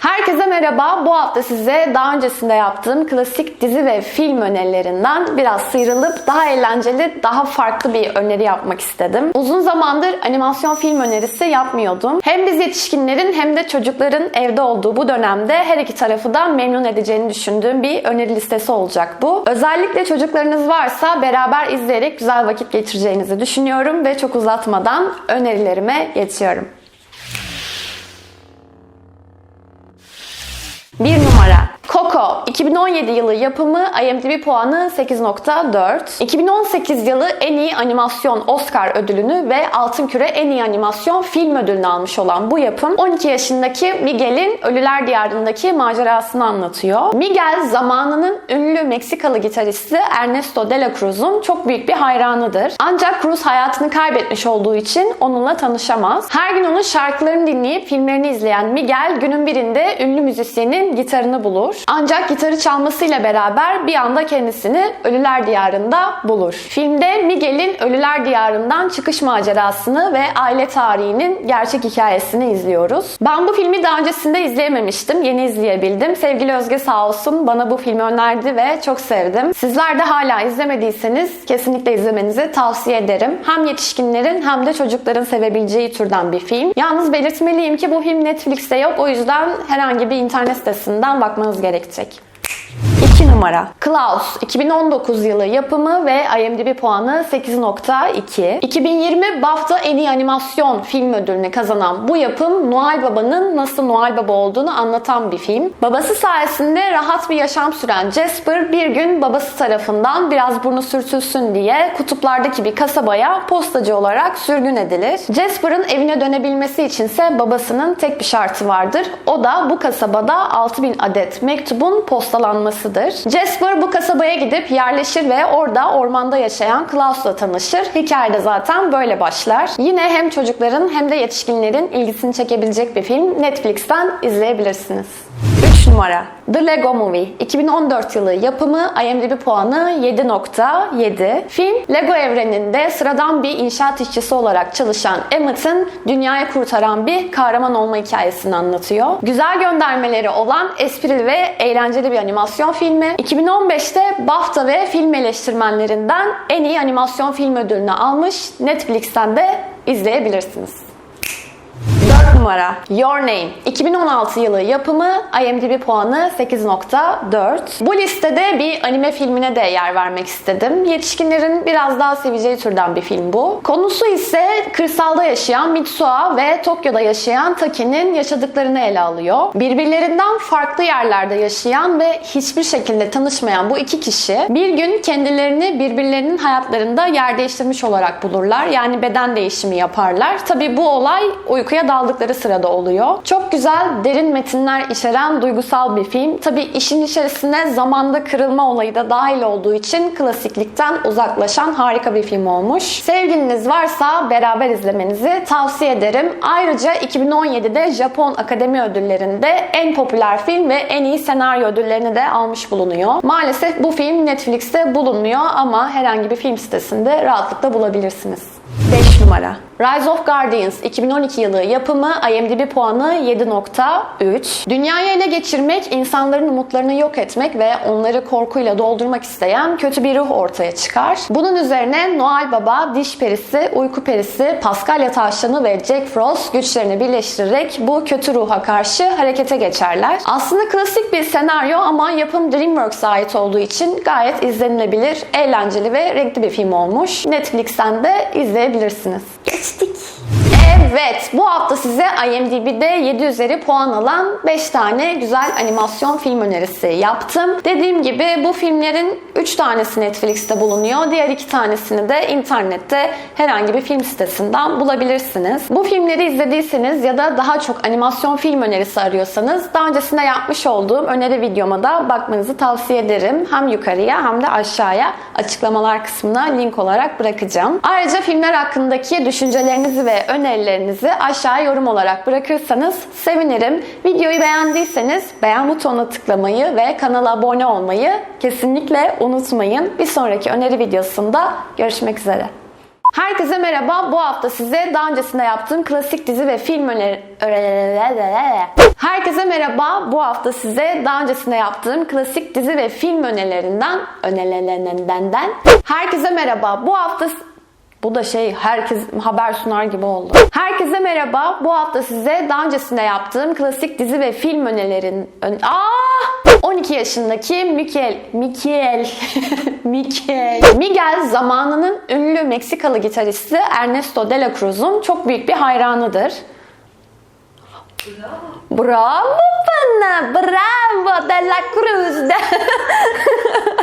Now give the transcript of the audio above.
Herkese merhaba. Bu hafta size daha öncesinde yaptığım klasik dizi ve film önerilerinden biraz sıyrılıp daha eğlenceli, daha farklı bir öneri yapmak istedim. Uzun zamandır animasyon film önerisi yapmıyordum. Hem biz yetişkinlerin hem de çocukların evde olduğu bu dönemde her iki tarafı da memnun edeceğini düşündüğüm bir öneri listesi olacak bu. Özellikle çocuklarınız varsa beraber izleyerek güzel vakit geçireceğinizi düşünüyorum ve çok uzatmadan önerilerime geçiyorum. Bir numara. Coco 2017 yılı yapımı IMDb puanı 8.4. 2018 yılı en iyi animasyon Oscar ödülünü ve Altın Küre en iyi animasyon film ödülünü almış olan bu yapım 12 yaşındaki Miguel'in Ölüler Diyarı'ndaki macerasını anlatıyor. Miguel zamanının ünlü Meksikalı gitaristi Ernesto de la Cruz'un çok büyük bir hayranıdır. Ancak Cruz hayatını kaybetmiş olduğu için onunla tanışamaz. Her gün onun şarkılarını dinleyip filmlerini izleyen Miguel günün birinde ünlü müzisyenin gitarını bulur. Ancak gitarı çalmasıyla beraber bir anda kendisini Ölüler Diyarı'nda bulur. Filmde Miguel'in Ölüler Diyarı'ndan çıkış macerasını ve aile tarihinin gerçek hikayesini izliyoruz. Ben bu filmi daha öncesinde izleyememiştim. Yeni izleyebildim. Sevgili Özge sağ olsun bana bu filmi önerdi ve çok sevdim. Sizler de hala izlemediyseniz kesinlikle izlemenizi tavsiye ederim. Hem yetişkinlerin hem de çocukların sevebileceği türden bir film. Yalnız belirtmeliyim ki bu film Netflix'te yok. O yüzden herhangi bir internet sitesinden bakmanız gerekecek. you 2 numara. Klaus 2019 yılı yapımı ve IMDb puanı 8.2. 2020 BAFTA en iyi animasyon film ödülünü kazanan bu yapım Noel Baba'nın nasıl Noel Baba olduğunu anlatan bir film. Babası sayesinde rahat bir yaşam süren Jasper bir gün babası tarafından biraz burnu sürtülsün diye kutuplardaki bir kasabaya postacı olarak sürgün edilir. Jasper'ın evine dönebilmesi içinse babasının tek bir şartı vardır. O da bu kasabada 6000 adet mektubun postalanmasıdır. Jasper bu kasabaya gidip yerleşir ve orada ormanda yaşayan Klaus'la tanışır. Hikayede zaten böyle başlar. Yine hem çocukların hem de yetişkinlerin ilgisini çekebilecek bir film. Netflix'ten izleyebilirsiniz. 3 numara The Lego Movie 2014 yılı yapımı IMDb puanı 7.7. Film Lego evreninde sıradan bir inşaat işçisi olarak çalışan Emmett'in dünyayı kurtaran bir kahraman olma hikayesini anlatıyor. Güzel göndermeleri olan esprili ve eğlenceli bir animasyon filmi. 2015'te BAFTA ve film eleştirmenlerinden en iyi animasyon film ödülünü almış. Netflix'ten de izleyebilirsiniz. 4 numara Your Name 2016 yılı yapımı IMDb puanı 8.4. Bu listede bir anime filmine de yer vermek istedim. Yetişkinlerin biraz daha seveceği türden bir film bu. Konusu ise kırsalda yaşayan Mitsuha ve Tokyo'da yaşayan Taki'nin yaşadıklarını ele alıyor. Birbirlerinden farklı yerlerde yaşayan ve hiçbir şekilde tanışmayan bu iki kişi bir gün kendilerini birbirlerinin hayatlarında yer değiştirmiş olarak bulurlar. Yani beden değişimi yaparlar. Tabi bu olay uykuya daldıkları sırada oluyor. Çok güzel, derin metinler içeren duygusal bir film. Tabi işin içerisine zamanda kırılma olayı da dahil olduğu için klasiklikten uzaklaşan harika bir film olmuş. Sevgiliniz varsa beraber izlemenizi tavsiye ederim. Ayrıca 2017'de Japon Akademi Ödülleri'nde en popüler film ve en iyi senaryo ödüllerini de almış bulunuyor. Maalesef bu film Netflix'te bulunmuyor ama herhangi bir film sitesinde rahatlıkla bulabilirsiniz. 5 numara. Rise of Guardians 2012 yılı yapımı IMDb puanı 7.3. Dünyayı ele geçirmek, insanların umutlarını yok etmek ve onları korkuyla doldurmak isteyen kötü bir ruh ortaya çıkar. Bunun üzerine Noel Baba, Diş Perisi, Uyku Perisi, Paskalya Tavşanı ve Jack Frost güçlerini birleştirerek bu kötü ruha karşı harekete geçerler. Aslında klasik bir senaryo ama yapım DreamWorks'a ait olduğu için gayet izlenilebilir, eğlenceli ve renkli bir film olmuş. Netflix'ten de izleyebilirsiniz. Evet, bu hafta size IMDb'de 7 üzeri puan alan 5 tane güzel animasyon film önerisi yaptım. Dediğim gibi bu filmlerin 3 tanesi Netflix'te bulunuyor. Diğer 2 tanesini de internette herhangi bir film sitesinden bulabilirsiniz. Bu filmleri izlediyseniz ya da daha çok animasyon film önerisi arıyorsanız daha öncesinde yapmış olduğum öneri videoma da bakmanızı tavsiye ederim. Hem yukarıya hem de aşağıya açıklamalar kısmına link olarak bırakacağım. Ayrıca filmler hakkındaki düşüncelerinizi ve önerilerinizi aşağıya yorum olarak bırakırsanız sevinirim. Videoyu beğendiyseniz beğen butonuna tıklamayı ve kanala abone olmayı kesinlikle unutmayın. Bir sonraki öneri videosunda görüşmek üzere. Herkese merhaba. Bu hafta size daha öncesinde yaptığım klasik dizi ve film öneri... Herkese merhaba. Bu hafta size daha öncesinde yaptığım klasik dizi ve film önerilerinden önerilerinden Herkese merhaba. Bu hafta bu da şey herkes haber sunar gibi oldu. Herkese merhaba. Bu hafta size daha öncesinde yaptığım klasik dizi ve film önerilerin ön... Aa! 12 yaşındaki Miguel Miguel Miguel Miguel zamanının ünlü Meksikalı gitaristi Ernesto de la Cruz'un çok büyük bir hayranıdır. Bravo bana, bravo de la Cruz.